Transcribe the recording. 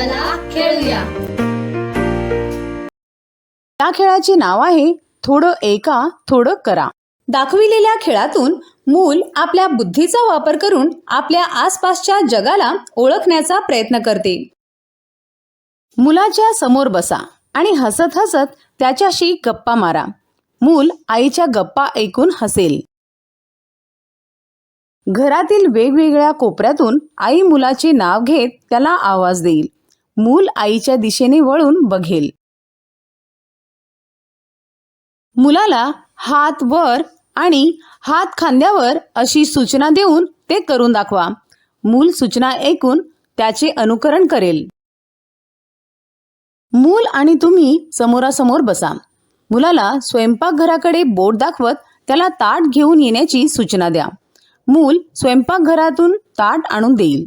चला खेळूया. या खेळाची नाव आहे थोडं एका थोडं करा. दाखविलेल्या खेळातून मूल आपल्या बुद्धीचा वापर करून आपल्या आसपासच्या जगाला ओळखण्याचा प्रयत्न करते. मुलाच्या समोर बसा आणि हसत हसत त्याच्याशी गप्पा मारा. मूल आईच्या गप्पा ऐकून हसेल. घरातील वेगवेगळ्या कोपऱ्यातून आई मुलाचे नाव घेत त्याला आवाज देईल. मूल आईच्या दिशेने वळून बघेल. मुलाला हात वर आणि हात खांद्यावर अशी सूचना देऊन ते करून दाखवा. मूल सूचना ऐकून त्याचे अनुकरण करेल. मूल आणि तुम्ही समोरासमोर बसा. मुलाला स्वयंपाकघराकडे बोट दाखवत त्याला ताट घेऊन येण्याची सूचना द्या. मूल स्वयंपाकघरातून ताट आणून देईल.